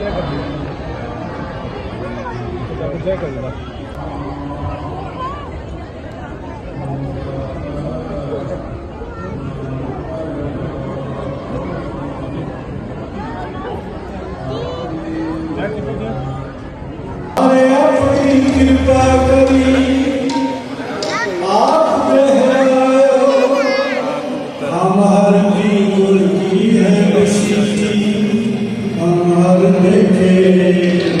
güzel kalıyor. Güzel, güzel kalıyor bak. Araya gidip I'm gonna make it.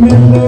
Remember